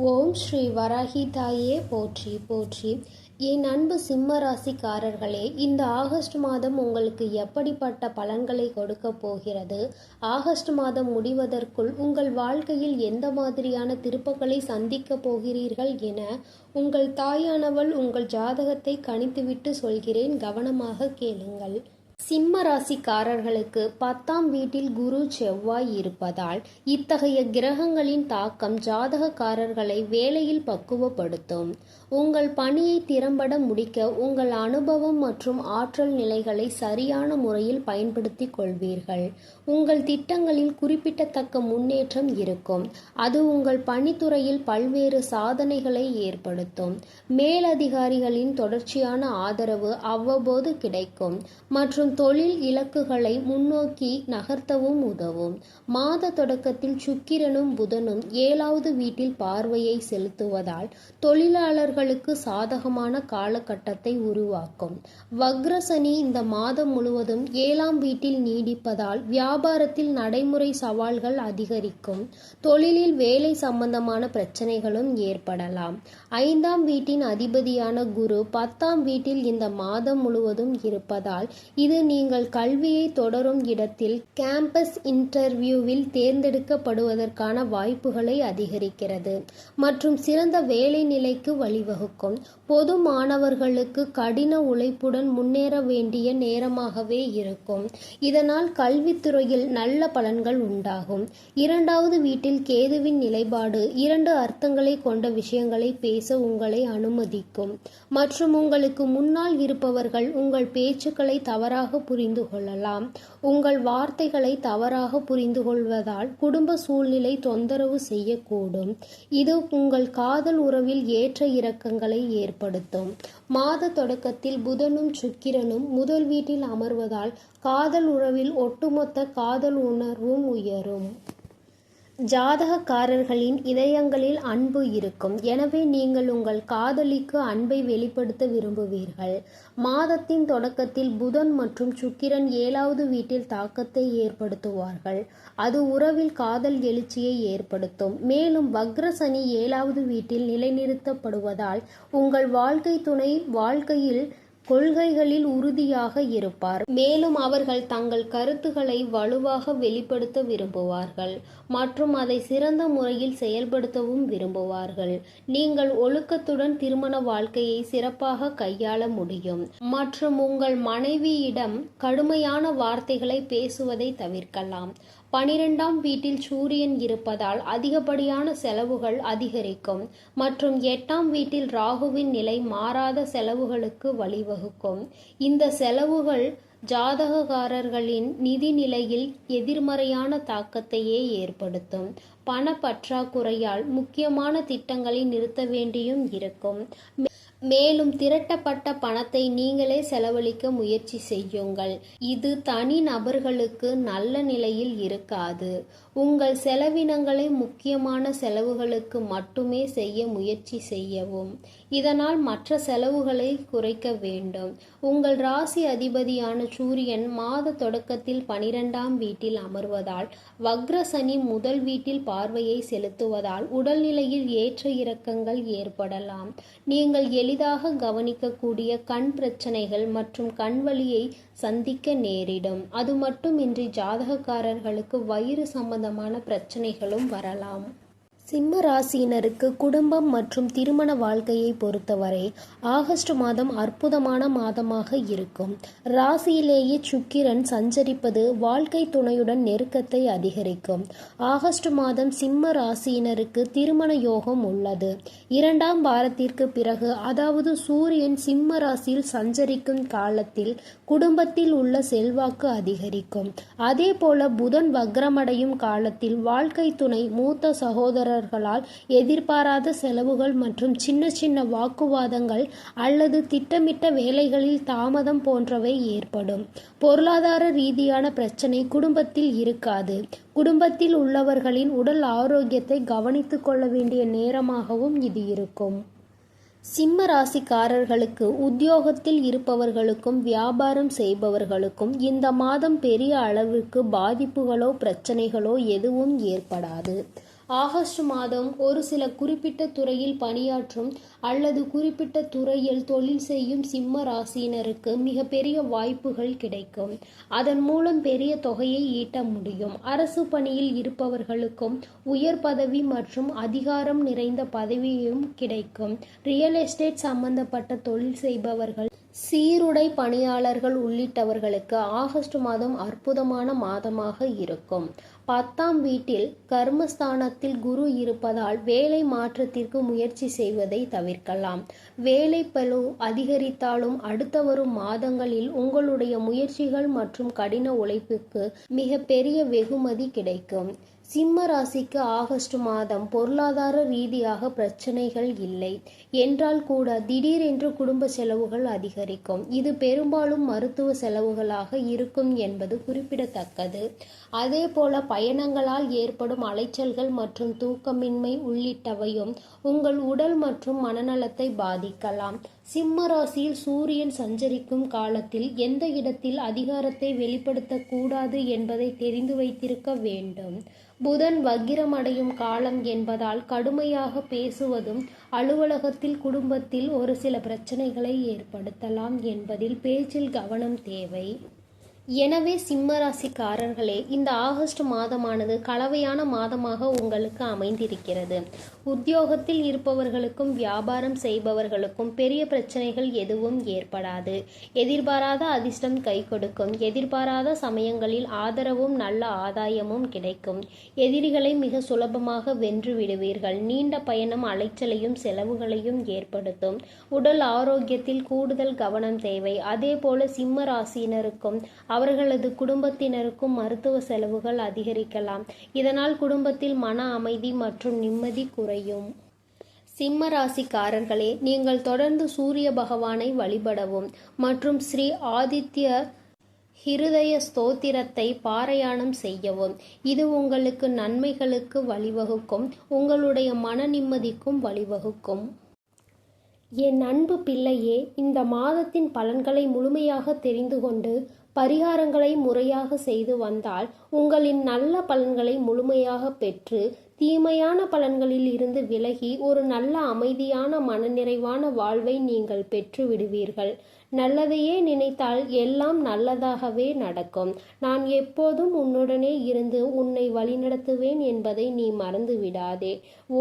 ஓம் ஸ்ரீ வராகி தாயே போற்றி போற்றி. என் அன்பு சிம்ம ராசிக்காரர்களே இந்த ஆகஸ்ட் மாதம் உங்களுக்கு எப்படிப்பட்ட பலன்களை கொடுக்க போகிறது? ஆகஸ்ட் மாதம் முடிவதற்குள் உங்கள் வாழ்க்கையில் எந்த மாதிரியான திருப்பங்களை சந்திக்க போகிறீர்கள் என உங்கள் தாயானவள் உங்கள் ஜாதகத்தை கணித்துவிட்டு சொல்கிறேன். கவனமாக கேளுங்கள். சிம்ம ராசிக்காரர்களுக்கு பத்தாம் வீட்டில் குரு செவ்வாய் இருப்பதால் இத்தகைய கிரகங்களின் தாக்கம் ஜாதகக்காரர்களை வேலையில் பக்குவப்படுத்தும். உங்கள் பணியை திறம்பட முடிக்க உங்கள் அனுபவம் மற்றும் ஆற்றல் நிலைகளை சரியான முறையில் பயன்படுத்திக் கொள்வீர்கள். உங்கள் திட்டங்களில் குறிப்பிடத்தக்க முன்னேற்றம் இருக்கும். அது உங்கள் பணித்துறையில் பல்வேறு சாதனைகளை ஏற்படுத்தும். மேலதிகாரிகளின் தொடர்ச்சியான ஆதரவு அவ்வப்போது கிடைக்கும். மற்றும் தொழில் இலக்குகளை முன்னோக்கி நகர்த்தவும் உதவும். மாத தொடக்கத்தில் சுக்கிரனும் புதனும் ஏழாவது வீட்டில் பார்வையை செலுத்துவதால் தொழிலாளர்களுக்கு சாதகமான காலகட்டத்தை உருவாக்கும். வக்ரசனி இந்த மாதம் முழுவதும் ஏழாம் வீட்டில் நீடிப்பதால் வியாபாரத்தில் நடைமுறை சவால்கள் அதிகரிக்கும். தொழிலில் வேலை சம்பந்தமான பிரச்சனைகளும் ஏற்படலாம். ஐந்தாம் வீட்டின் அதிபதியான குரு பத்தாம் வீட்டில் இந்த மாதம் முழுவதும் இருப்பதால் இது நீங்கள் கல்வியை தொடரும் இடத்தில் கேம்பஸ் இன்டர்வியூவில் தேர்ந்தெடுக்கப்படுவதற்கான வாய்ப்புகளை அதிகரிக்கிறது மற்றும் சிறந்த வேலை நிலைக்கு வழிவகுக்கும். பொது மாணவர்களுக்கு கடின உழைப்புடன் முன்னேற வேண்டிய நேரமாகவே இருக்கும். இதனால் கல்வித்துறையில் நல்ல பலன்கள் உண்டாகும். இரண்டாவது வீட்டில் கேதுவின் நிலைப்பாடு இரண்டு அர்த்தங்களை கொண்ட விஷயங்களை பேச உங்களை அனுமதிக்கும். மற்றும் உங்களுக்கு முன்னால் இருப்பவர்கள் உங்கள் பேச்சுக்களை தவறாக புரிந்து கொள்ளலாம். உங்கள் வார்த்தைகளை தவறாக புரிந்து கொள்வதால் குடும்ப சூழ்நிலை தொந்தரவு செய்யக்கூடும். இது உங்கள் காதல் உறவில் ஏற்ற இறக்கங்களை ஏற்படுத்தும். மாத தொடக்கத்தில் புதனும் சுக்கிரனும் முதல் வீட்டில் அமர்வதால் காதல் உறவில் ஒட்டுமொத்த காதல் உணர்வும் உயரும். ஜாதகக்காரர்களின் இதயங்களில் அன்பு இருக்கும். எனவே நீங்கள் உங்கள் காதலிக்கு அன்பை வெளிப்படுத்த விரும்புவீர்கள். மாதத்தின் தொடக்கத்தில் புதன் மற்றும் சுக்கிரன் ஏழாவது வீட்டில் தாக்கத்தை ஏற்படுத்துவார்கள். அது உறவில் காதல் எழுச்சியை ஏற்படுத்தும். மேலும் வக்ரசனி ஏழாவது வீட்டில் நிலைநிறுத்தப்படுவதால் உங்கள் வாழ்க்கை துணை வாழ்க்கையில் கொள்கைகளில் உறுதியாக இருப்பார். மேலும் அவர்கள் தங்கள் கருத்துக்களை வலுவாக வெளிப்படுத்த விரும்புவார்கள் மற்றும் அதை சிறந்த முறையில் செயல்படுத்தவும் விரும்புவார்கள். நீங்கள் ஒழுக்கத்துடன் திருமண வாழ்க்கையை சிறப்பாக கையாள முடியும் மற்றும் உங்கள் மனைவியிடம் கடுமையான வார்த்தைகளை பேசுவதை தவிர்க்கலாம். பனிரெண்டாம் வீட்டில் சூரியன் இருப்பதால் அதிகப்படியான செலவுகள் அதிகரிக்கும். மற்றும் எட்டாம் வீட்டில் ராகுவின் நிலை மாறாத செலவுகளுக்கு வழிவகுக்கும். இந்த செலவுகள் ஜாதகக்காரர்களின் நிதி நிலையில் எதிர்மறையான தாக்கத்தையே ஏற்படுத்தும். பண பற்றாக்குறையால் முக்கியமான திட்டங்களை நிறுத்த வேண்டியும் இருக்கும். மேலும் திரட்டப்பட்ட பணத்தை நீங்களே செலவழிக்க முயற்சி செய்யுங்கள். இது தனி நபர்களுக்கு நல்ல நிலையில் இருக்காது. உங்கள் செலவினங்களை முக்கியமான செலவுகளுக்கு மட்டுமே செய்ய முயற்சி செய்யவும். இதனால் மற்ற செலவுகளை குறைக்க வேண்டும். உங்கள் ராசி அதிபதியான சூரியன் மாத தொடக்கத்தில் பனிரெண்டாம் வீட்டில் அமர்வதால் வக்ரசனி முதல் வீட்டில் பார்வையை செலுத்துவதால் உடல்நிலையில் ஏற்ற இறக்கங்கள் ஏற்படலாம். நீங்கள் எளிதாக கவனிக்கக்கூடிய கண் பிரச்சனைகள் மற்றும் கண்வலியை சந்திக்க நேரிடும். அது மட்டுமின்றி ஜாதகக்காரர்களுக்கு வயிறு சம்பந்தமான பிரச்சனைகளும் வரலாம். சிம்ம ராசியினருக்கு குடும்பம் மற்றும் திருமண வாழ்க்கையை பொறுத்தவரை ஆகஸ்ட் மாதம் அற்புதமான மாதமாக இருக்கும். ராசியிலேயே சுக்கிரன் சஞ்சரிப்பது வாழ்க்கை துணையுடன் நெருக்கத்தை அதிகரிக்கும். ஆகஸ்ட் மாதம் சிம்ம ராசியினருக்கு திருமண யோகம் உள்ளது. இரண்டாம் வாரத்திற்கு பிறகு அதாவது சூரியன் சிம்ம ராசியில் சஞ்சரிக்கும் காலத்தில் குடும்பத்தில் உள்ள செல்வாக்கு அதிகரிக்கும். அதே போல புதன் வக்ரமடையும் காலத்தில் வாழ்க்கை துணை மூத்த சகோதரர் தொழிலாளர்களால் எதிர்பாராத செலவுகள் மற்றும் சின்ன சின்ன வாக்குவாதங்கள் அல்லது திட்டமிட்ட வேலைகளில் தாமதம் போன்றவை ஏற்படும். பொருளாதார ரீதியான பிரச்சனை குடும்பத்தில் இருக்காது. குடும்பத்தில் உள்ளவர்களின் உடல் ஆரோக்கியத்தை கவனித்துக் கொள்ள வேண்டிய நேரமாகவும் இது இருக்கும். சிம்ம ராசிக்காரர்களுக்கு உத்தியோகத்தில் இருப்பவர்களுக்கும் வியாபாரம் செய்பவர்களுக்கும் இந்த மாதம் பெரிய அளவிற்கு பாதிப்புகளோ பிரச்சனைகளோ எதுவும் ஏற்படாது. ஆகஸ்ட் மாதம் ஒரு சில குறிப்பிட்ட துறையில் பணியாற்றும் அல்லது குறிப்பிட்ட துறையில் தொழில் செய்யும் சிம்ம ராசியினருக்கு மிகப்பெரிய வாய்ப்புகள் கிடைக்கும். அதன் மூலம் பெரிய தொகையை ஈட்ட முடியும். அரசு பணியில் இருப்பவர்களுக்கும் உயர் பதவி மற்றும் அதிகாரம் நிறைந்த பதவியும் கிடைக்கும். ரியல் எஸ்டேட் சம்பந்தப்பட்ட தொழில் செய்பவர்கள் சீருடை பணியாளர்கள் உள்ளிட்டவர்களுக்கு ஆகஸ்ட் மாதம் அற்புதமான மாதமாக இருக்கும். பத்தாம் வீட்டில் கர்மஸ்தானத்தில் குரு இருப்பதால் வேலை மாற்றத்திற்கு முயற்சி செய்வதை தவிர்க்கலாம். வேலை பளு அதிகரித்தாலும் அடுத்த வரும் மாதங்களில் உங்களுடைய முயற்சிகள் மற்றும் கடின உழைப்புக்கு மிக பெரிய வெகுமதி கிடைக்கும். சிம்ம ராசிக்கு ஆகஸ்ட் மாதம் பொருளாதார ரீதியாக பிரச்சனைகள் இல்லை. என்றால் கூட திடீரென்று குடும்ப செலவுகள் அதிகரிக்கும். இது பெரும்பாலும் மருத்துவ செலவுகளாக இருக்கும் என்பது குறிப்பிடத்தக்கது. அதே போல பயணங்களால் ஏற்படும் அலைச்சல்கள் மற்றும் தூக்கமின்மை உள்ளிட்டவையும் உங்கள் உடல் மற்றும் மனநலத்தை பாதிக்கலாம். சிம்ம ராசியில் சூரியன் சஞ்சரிக்கும் காலத்தில் எந்த இடத்தில் அதிகாரத்தை வெளிப்படுத்தக்கூடாது என்பதை தெரிந்து வைத்திருக்க வேண்டும். புதன் வக்கிரமடையும் காலம் என்பதால் கடுமையாக பேசுவதும் அலுவலகத்தில் குடும்பத்தில் ஒரு சில பிரச்சனைகளை ஏற்படுத்தலாம் என்பதில் பேச்சில் கவனம் தேவை. எனவே சிம்மராசிக்காரர்களே இந்த ஆகஸ்ட் மாதமானது கலவையான மாதமாக உங்களுக்கு அமைந்திருக்கிறது. உத்தியோகத்தில் இருப்பவர்களுக்கும் வியாபாரம் செய்பவர்களுக்கும் பெரிய பிரச்சனைகள் எதுவும் ஏற்படாது. எதிர்பாராத அதிர்ஷ்டம் கை கொடுக்கும். எதிர்பாராத சமயங்களில் ஆதரவும் நல்ல ஆதாயமும் கிடைக்கும். எதிரிகளை மிக சுலபமாக வென்று விடுவீர்கள். நீண்ட பயணம் அலைச்சலையும் செலவுகளையும் ஏற்படுத்தும். உடல் ஆரோக்கியத்தில் கூடுதல் கவனம் தேவை. அதே போல சிம்ம ராசியினருக்கும் அவர்களது குடும்பத்தினருக்கும் மருத்துவ செலவுகள் அதிகரிக்கலாம். இதனால் குடும்பத்தில் மன அமைதி மற்றும் நிம்மதி குறையும். சிம்ம ராசிக்காரர்களே நீங்கள் தொடர்ந்து சூரிய பகவானை வழிபடவும் மற்றும் ஸ்ரீ ஆதித்ய ஹிருதய ஸ்தோத்திரத்தை பாராயணம் செய்யவும். இது உங்களுக்கு நன்மைகளுக்கு வழிவகுக்கும். உங்களுடைய மன நிம்மதிக்கும் வழிவகுக்கும். என் அன்பு பிள்ளையே இந்த மாதத்தின் பலன்களை முழுமையாக தெரிந்து கொண்டு பரிகாரங்களை முறையாக செய்து வந்தால் உங்களின் நல்ல பலன்களை முழுமையாக பெற்று தீமையான பலன்களில் இருந்து விலகி ஒரு நல்ல அமைதியான மனநிறைவான வாழ்வை நீங்கள் பெற்று விடுவீர்கள். நல்லதையே நினைத்தால் எல்லாம் நல்லதாகவே நடக்கும். நான் எப்போதும் உன்னுடனே இருந்து உன்னை வழிநடத்துவேன் என்பதை நீ மறந்து விடாதே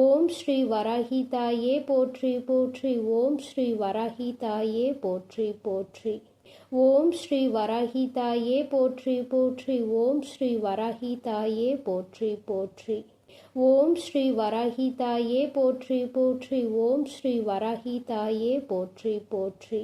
ஓம் ஸ்ரீ வராகி தாயே போற்றி போற்றி. ஓம் ஸ்ரீ வராகி தாயே போற்றி போற்றி. ஓம் ஸ்ரீ வராகி தாயே போற்றி போற்றி. ஓம் ஸ்ரீ வராகி தாயே போற்றி போற்றி. ஓம் ஸ்ரீ வராகி தாயே போற்றி போற்றி ஓம் ஸ்ரீ வராகி தாயே போற்றி போற்றி